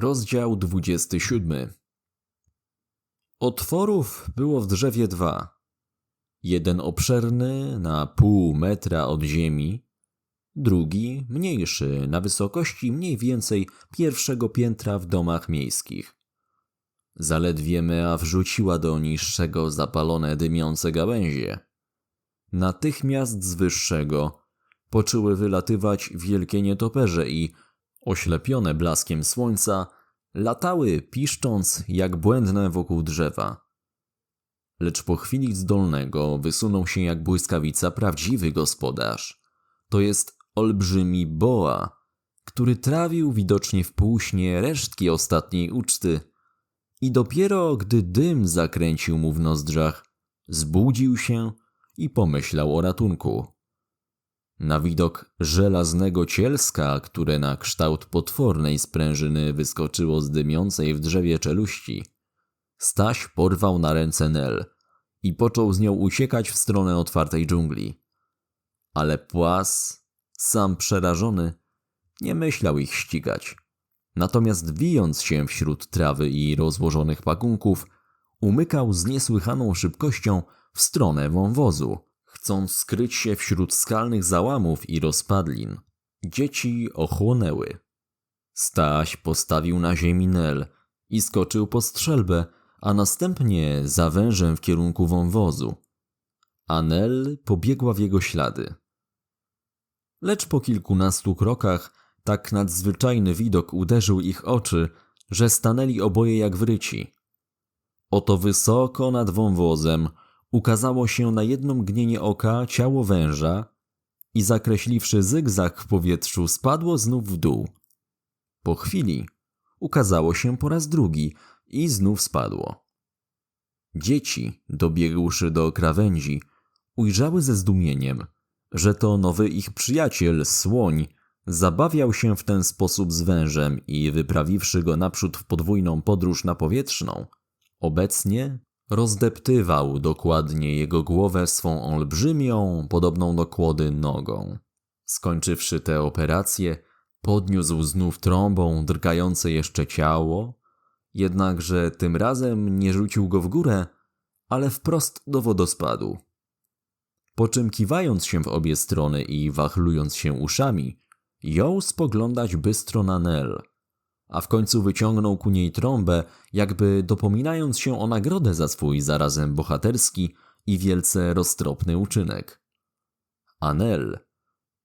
Rozdział 27 Otworów było w drzewie dwa. Jeden obszerny na pół metra od ziemi, drugi mniejszy na wysokości mniej więcej pierwszego piętra w domach miejskich. Zaledwie Mea wrzuciła do niższego zapalone dymiące gałęzie. Natychmiast z wyższego poczęły wylatywać wielkie nietoperze i, oślepione blaskiem słońca, latały piszcząc jak błędne wokół drzewa. Lecz po chwili z dolnego wysunął się jak błyskawica prawdziwy gospodarz. To jest olbrzymi boa, który trawił widocznie w półśnie resztki ostatniej uczty. I dopiero gdy dym zakręcił mu w nozdrzach, zbudził się i pomyślał o ratunku. Na widok żelaznego cielska, które na kształt potwornej sprężyny wyskoczyło z dymiącej w drzewie czeluści, Staś porwał na ręce Nel i począł z nią uciekać w stronę otwartej dżungli. Ale płas, sam przerażony, nie myślał ich ścigać. Natomiast wijąc się wśród trawy i rozłożonych pakunków, umykał z niesłychaną szybkością w stronę wąwozu, chcąc skryć się wśród skalnych załamów i rozpadlin. Dzieci ochłonęły. Staś postawił na ziemi Nel i skoczył po strzelbę, a następnie za wężem w kierunku wąwozu. Anel pobiegła w jego ślady. Lecz po kilkunastu krokach tak nadzwyczajny widok uderzył ich oczy, że stanęli oboje jak wryci. Oto wysoko nad wąwozem ukazało się na jedno mgnienie oka ciało węża i zakreśliwszy zygzak w powietrzu spadło znów w dół. Po chwili ukazało się po raz drugi i znów spadło. Dzieci, dobiegłszy do krawędzi, ujrzały ze zdumieniem, że to nowy ich przyjaciel, słoń, zabawiał się w ten sposób z wężem i wyprawiwszy go naprzód w podwójną podróż napowietrzną, obecnie rozdeptywał dokładnie jego głowę swą olbrzymią, podobną do kłody nogą. Skończywszy tę operację, podniósł znów trąbą drgające jeszcze ciało, jednakże tym razem nie rzucił go w górę, ale wprost do wodospadu. Po czym kiwając się w obie strony i wachlując się uszami, jął spoglądać bystro na Nel, a w końcu wyciągnął ku niej trąbę, jakby dopominając się o nagrodę za swój zarazem bohaterski i wielce roztropny uczynek. Anel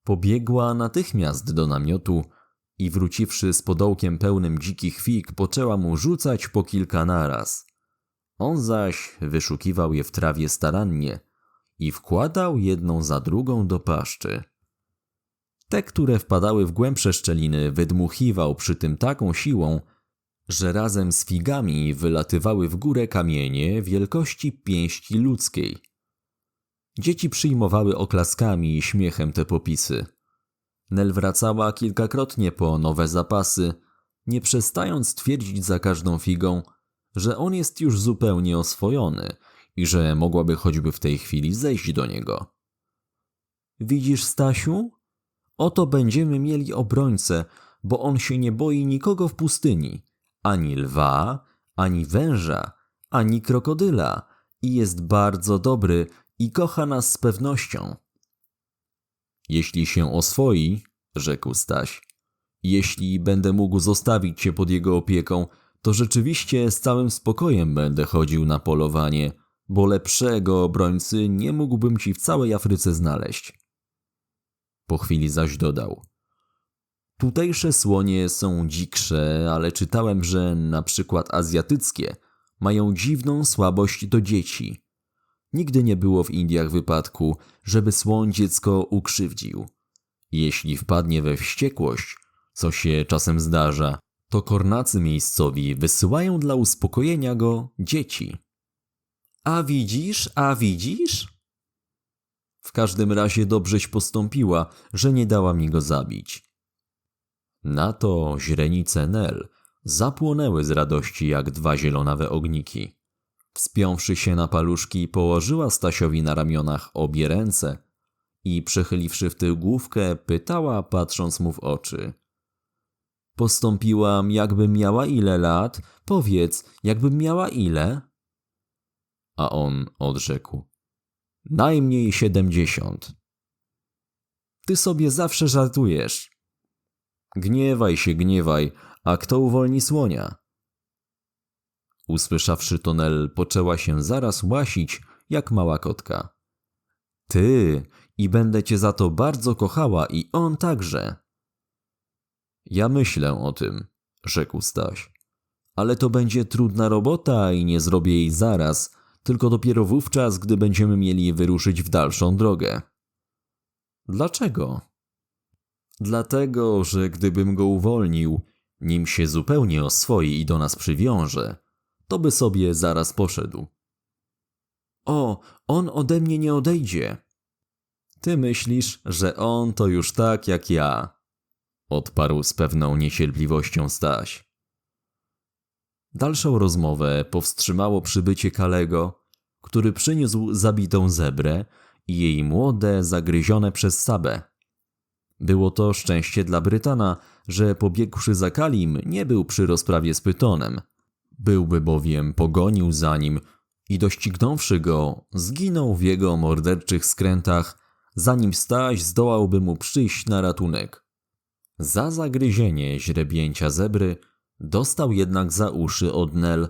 pobiegła natychmiast do namiotu i wróciwszy z podołkiem pełnym dzikich fig, poczęła mu rzucać po kilka naraz. On zaś wyszukiwał je w trawie starannie i wkładał jedną za drugą do paszczy. Te, które wpadały w głębsze szczeliny, wydmuchiwał przy tym taką siłą, że razem z figami wylatywały w górę kamienie wielkości pięści ludzkiej. Dzieci przyjmowały oklaskami i śmiechem te popisy. Nel wracała kilkakrotnie po nowe zapasy, nie przestając twierdzić za każdą figą, że on jest już zupełnie oswojony i że mogłaby choćby w tej chwili zejść do niego. Widzisz, Stasiu? Oto będziemy mieli obrońcę, bo on się nie boi nikogo w pustyni, ani lwa, ani węża, ani krokodyla i jest bardzo dobry i kocha nas z pewnością. Jeśli się oswoi, rzekł Staś, jeśli będę mógł zostawić cię pod jego opieką, to rzeczywiście z całym spokojem będę chodził na polowanie, bo lepszego obrońcy nie mógłbym ci w całej Afryce znaleźć. Po chwili zaś dodał. Tutejsze słonie są dziksze, ale czytałem, że na przykład azjatyckie mają dziwną słabość do dzieci. Nigdy nie było w Indiach wypadku, żeby słoń dziecko ukrzywdził. Jeśli wpadnie we wściekłość, co się czasem zdarza, to kornacy miejscowi wysyłają dla uspokojenia go dzieci. A widzisz, a widzisz? W każdym razie dobrześ postąpiła, że nie dała mi go zabić. Na to źrenice Nel zapłonęły z radości jak dwa zielonawe ogniki. Wspiąwszy się na paluszki, położyła Stasiowi na ramionach obie ręce i przechyliwszy w tył główkę, pytała, patrząc mu w oczy. Postąpiłam, jakbym miała ile lat? Powiedz, jakbym miała ile? A on odrzekł: Najmniej siedemdziesiąt. Ty sobie zawsze żartujesz. Gniewaj się, gniewaj, a kto uwolni słonia? Usłyszawszy to Nel, poczęła się zaraz łasić, jak mała kotka. Ty, i będę cię za to bardzo kochała i on także. Ja myślę o tym, rzekł Staś. Ale to będzie trudna robota i nie zrobię jej zaraz, tylko dopiero wówczas, gdy będziemy mieli wyruszyć w dalszą drogę. Dlaczego? Dlatego, że gdybym go uwolnił, nim się zupełnie oswoi i do nas przywiąże, to by sobie zaraz poszedł. O, on ode mnie nie odejdzie. Ty myślisz, że on to już tak jak ja, odparł z pewną niecierpliwością Staś. Dalszą rozmowę powstrzymało przybycie Kalego, który przyniósł zabitą zebrę i jej młode, zagryzione przez Sabę. Było to szczęście dla Brytana, że pobiegłszy za Kalim nie był przy rozprawie z Pytonem. Byłby bowiem pogonił za nim i doścignąwszy go, zginął w jego morderczych skrętach, zanim Staś zdołałby mu przyjść na ratunek. Za zagryzienie źrebięcia zebry dostał jednak za uszy od Nel,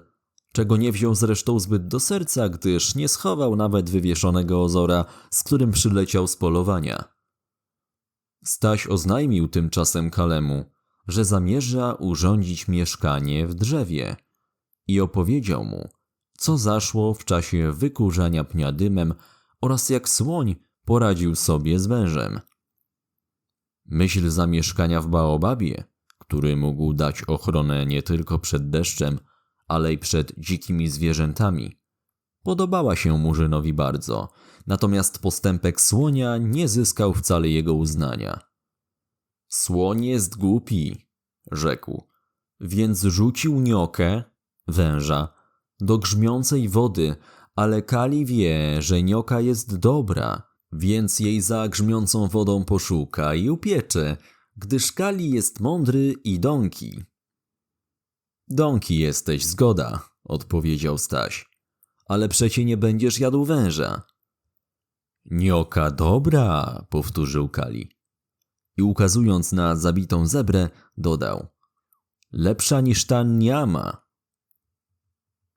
czego nie wziął zresztą zbyt do serca, gdyż nie schował nawet wywieszonego ozora, z którym przyleciał z polowania. Staś oznajmił tymczasem Kalemu, że zamierza urządzić mieszkanie w drzewie i opowiedział mu, co zaszło w czasie wykurzania pnia dymem oraz jak słoń poradził sobie z wężem. Myśl zamieszkania w Baobabie, który mógł dać ochronę nie tylko przed deszczem, ale i przed dzikimi zwierzętami, podobała się Murzynowi bardzo, natomiast postępek słonia nie zyskał wcale jego uznania. Słoń jest głupi, rzekł, więc rzucił niokę, węża, do grzmiącej wody, ale Kali wie, że nioka jest dobra, więc jej za grzmiącą wodą poszuka i upiecze, gdyż Kali jest mądry i dąki. Dąki jesteś, zgoda, odpowiedział Staś, ale przecie nie będziesz jadł węża. Nioka dobra, powtórzył Kali. I ukazując na zabitą zebrę, dodał: Lepsza niż ta niama.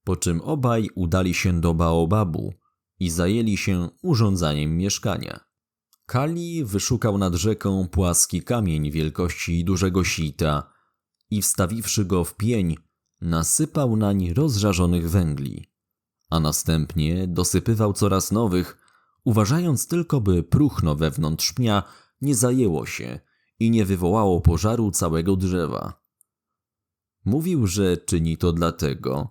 Po czym obaj udali się do Baobabu i zajęli się urządzaniem mieszkania. Kali wyszukał nad rzeką płaski kamień wielkości dużego sita i wstawiwszy go w pień, nasypał nań rozżarzonych węgli, a następnie dosypywał coraz nowych, uważając tylko, by próchno wewnątrz pnia nie zajęło się i nie wywołało pożaru całego drzewa. Mówił, że czyni to dlatego,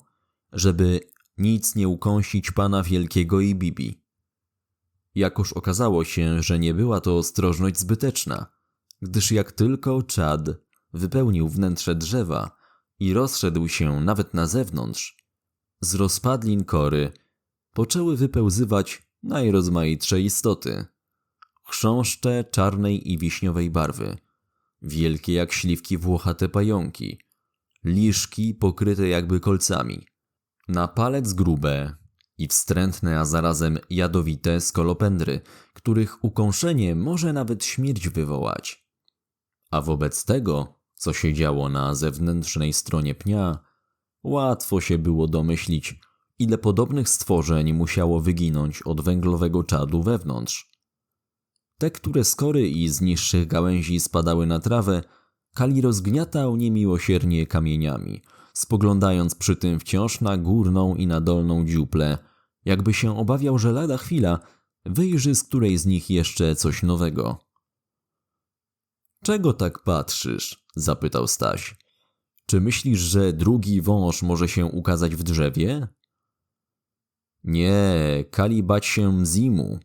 żeby nic nie ukąsić pana wielkiego i Bibi. Jakoż okazało się, że nie była to ostrożność zbyteczna, gdyż jak tylko czad wypełnił wnętrze drzewa i rozszedł się nawet na zewnątrz, z rozpadlin kory poczęły wypełzywać najrozmaitsze istoty. Chrząszcze czarnej i wiśniowej barwy, wielkie jak śliwki włochate pająki, liszki pokryte jakby kolcami, na palec grube i wstrętne, a zarazem jadowite skolopendry, których ukąszenie może nawet śmierć wywołać. A wobec tego, co się działo na zewnętrznej stronie pnia, łatwo się było domyślić, ile podobnych stworzeń musiało wyginąć od węglowego czadu wewnątrz. Te, które z kory i z niższych gałęzi spadały na trawę, Kali rozgniatał niemiłosiernie kamieniami, spoglądając przy tym wciąż na górną i na dolną dziuplę, jakby się obawiał, że lada chwila wyjrzy z której z nich jeszcze coś nowego. Czego tak patrzysz? zapytał Staś. Czy myślisz, że drugi wąż może się ukazać w drzewie? Nie, Kali bać się Mzimu.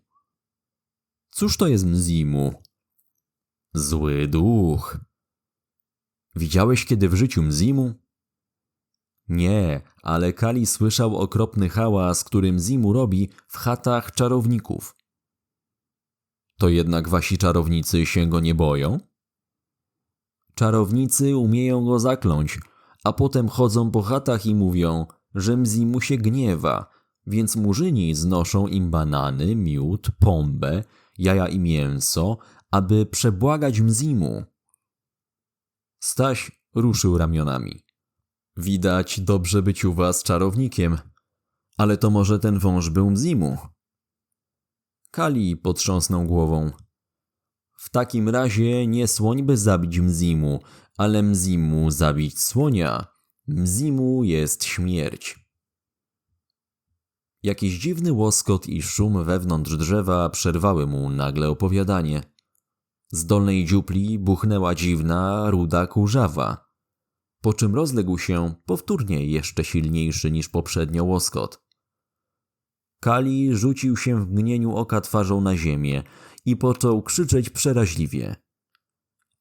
Cóż to jest Mzimu? Zły duch. Widziałeś kiedy w życiu Mzimu? Nie, ale Kali słyszał okropny hałas, którym Zimu robi w chatach czarowników. To jednak wasi czarownicy się go nie boją? Czarownicy umieją go zakląć, a potem chodzą po chatach i mówią, że Mzimu się gniewa, więc murzyni znoszą im banany, miód, pombę, jaja i mięso, aby przebłagać Mzimu. Staś ruszył ramionami. Widać dobrze być u was czarownikiem, ale to może ten wąż był Mzimu. Kali potrząsnął głową. W takim razie nie słoń by zabić Mzimu, ale Mzimu zabić słonia. Mzimu jest śmierć. Jakiś dziwny łoskot i szum wewnątrz drzewa przerwały mu nagle opowiadanie. Z dolnej dziupli buchnęła dziwna, ruda kurzawa, po czym rozległ się powtórnie jeszcze silniejszy niż poprzednio łoskot. Kali rzucił się w mgnieniu oka twarzą na ziemię i począł krzyczeć przeraźliwie.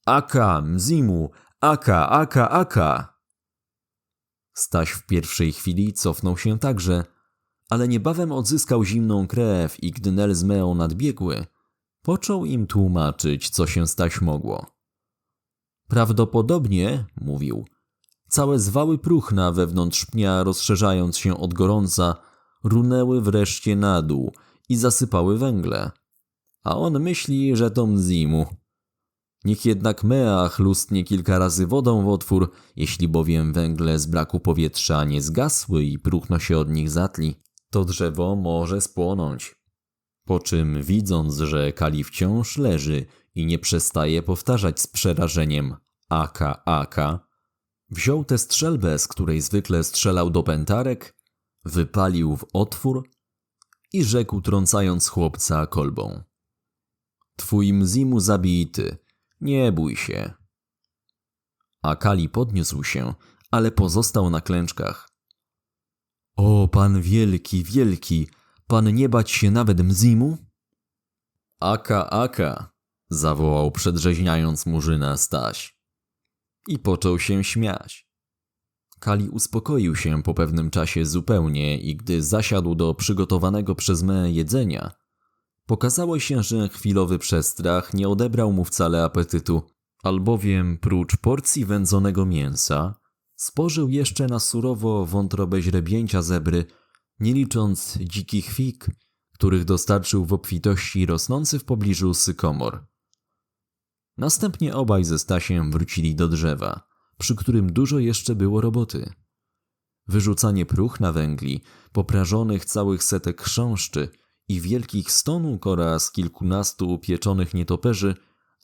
Aka, Mzimu, Aka, Aka, Aka! Staś w pierwszej chwili cofnął się także, ale niebawem odzyskał zimną krew i gdy Nel z Meą nadbiegły, począł im tłumaczyć, co się stać mogło. Prawdopodobnie, mówił, całe zwały próchna wewnątrz pnia, rozszerzając się od gorąca, runęły wreszcie na dół i zasypały węgle. A on myśli, że to Mzimu. Niech jednak Mea chlustnie kilka razy wodą w otwór, jeśli bowiem węgle z braku powietrza nie zgasły i próchno się od nich zatli, to drzewo może spłonąć. Po czym, widząc, że Kali wciąż leży i nie przestaje powtarzać z przerażeniem aka, aka, wziął tę strzelbę, z której zwykle strzelał do pętarek, wypalił w otwór i rzekł trącając chłopca kolbą. Twój Mzimu zabity, nie bój się. A Kali podniósł się, ale pozostał na klęczkach. O, pan wielki, wielki, pan nie bać się nawet Mzimu? Aka, aka, zawołał przedrzeźniając murzyna Staś. I począł się śmiać. Kali uspokoił się po pewnym czasie zupełnie i gdy zasiadł do przygotowanego przez me jedzenia, pokazało się, że chwilowy przestrach nie odebrał mu wcale apetytu, albowiem prócz porcji wędzonego mięsa spożył jeszcze na surowo wątrobę źrebięcia zebry, nie licząc dzikich fig, których dostarczył w obfitości rosnący w pobliżu sykomor. Następnie obaj ze Stasiem wrócili do drzewa, przy którym dużo jeszcze było roboty. Wyrzucanie próch na węgli, poprażonych całych setek chrząszczy i wielkich stonóg oraz kilkunastu pieczonych nietoperzy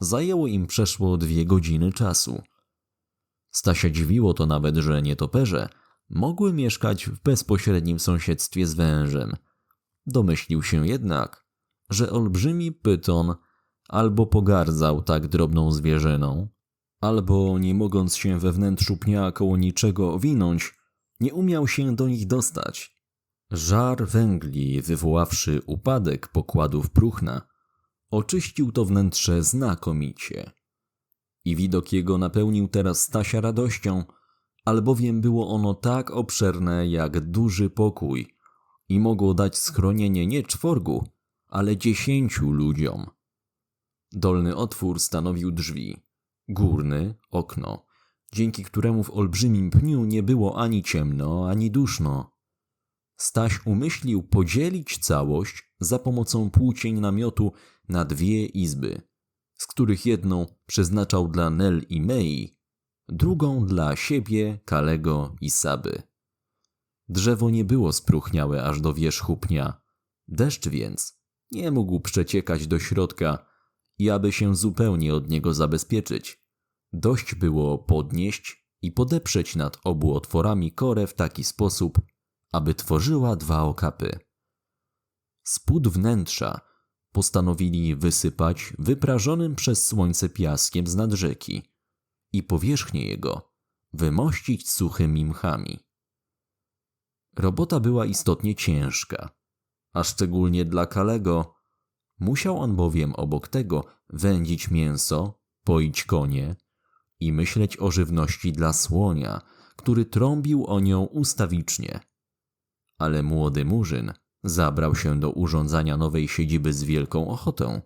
zajęło im przeszło dwie godziny czasu. Stasia dziwiło to nawet, że nietoperze mogły mieszkać w bezpośrednim sąsiedztwie z wężem. Domyślił się jednak, że olbrzymi pyton albo pogardzał tak drobną zwierzyną, albo nie mogąc się we wnętrzu pnia koło niczego owinąć, nie umiał się do nich dostać. Żar węgli, wywoławszy upadek pokładów próchna, oczyścił to wnętrze znakomicie. I widok jego napełnił teraz Stasia radością, albowiem było ono tak obszerne jak duży pokój i mogło dać schronienie nie czworgu, ale dziesięciu ludziom. Dolny otwór stanowił drzwi, górny okno, dzięki któremu w olbrzymim pniu nie było ani ciemno, ani duszno. Staś umyślił podzielić całość za pomocą płócień namiotu na dwie izby, z których jedną przeznaczał dla Nel i Mei, drugą dla siebie, Kalego i Saby. Drzewo nie było spróchniałe aż do wierzchu pnia, deszcz więc nie mógł przeciekać do środka i aby się zupełnie od niego zabezpieczyć, dość było podnieść i podeprzeć nad obu otworami korę w taki sposób, aby tworzyła dwa okapy. Spód wnętrza postanowili wysypać wyprażonym przez słońce piaskiem z nad rzeki i powierzchnię jego wymościć suchymi mchami. Robota była istotnie ciężka, a szczególnie dla Kalego. Musiał on bowiem obok tego wędzić mięso, poić konie i myśleć o żywności dla słonia, który trąbił o nią ustawicznie. Ale młody murzyn zabrał się do urządzania nowej siedziby z wielką ochotą,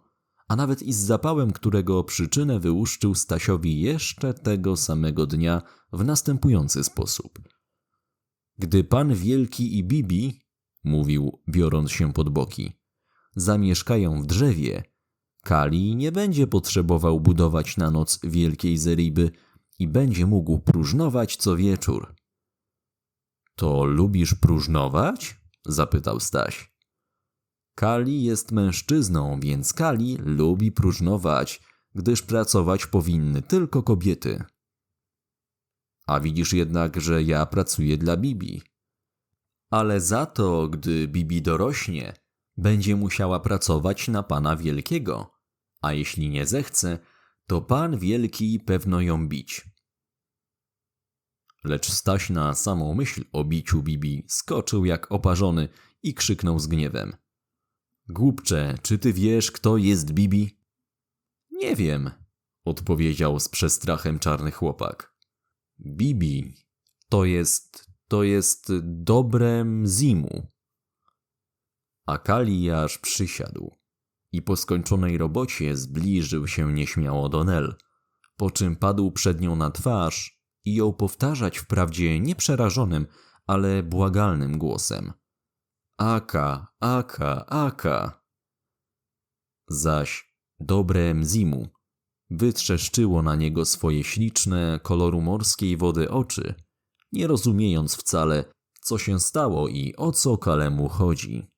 a nawet i z zapałem, którego przyczynę wyłuszczył Stasiowi jeszcze tego samego dnia w następujący sposób. Gdy pan Wielki i Bibi, mówił, biorąc się pod boki, zamieszkają w drzewie, Kali nie będzie potrzebował budować na noc wielkiej zeriby i będzie mógł próżnować co wieczór. To lubisz próżnować? zapytał Staś. Kali jest mężczyzną, więc Kali lubi próżnować, gdyż pracować powinny tylko kobiety. A widzisz jednak, że ja pracuję dla Bibi. Ale za to, gdy Bibi dorośnie, będzie musiała pracować na pana wielkiego, a jeśli nie zechce, to pan wielki pewno ją bić. Lecz Staś na samą myśl o biciu Bibi skoczył jak oparzony i krzyknął z gniewem. Głupcze, czy ty wiesz, kto jest Bibi? Nie wiem, odpowiedział z przestrachem czarny chłopak. Bibi to jest, to jest dobre Mzimu. A Kali aż przysiadł i po skończonej robocie zbliżył się nieśmiało do Nel, po czym padł przed nią na twarz i jął powtarzać wprawdzie nie przerażonym, ale błagalnym głosem. Aka, aka, aka. Zaś dobre Mzimu wytrzeszczyło na niego swoje śliczne, koloru morskiej wody oczy, nie rozumiejąc wcale, co się stało i o co Kalemu chodzi.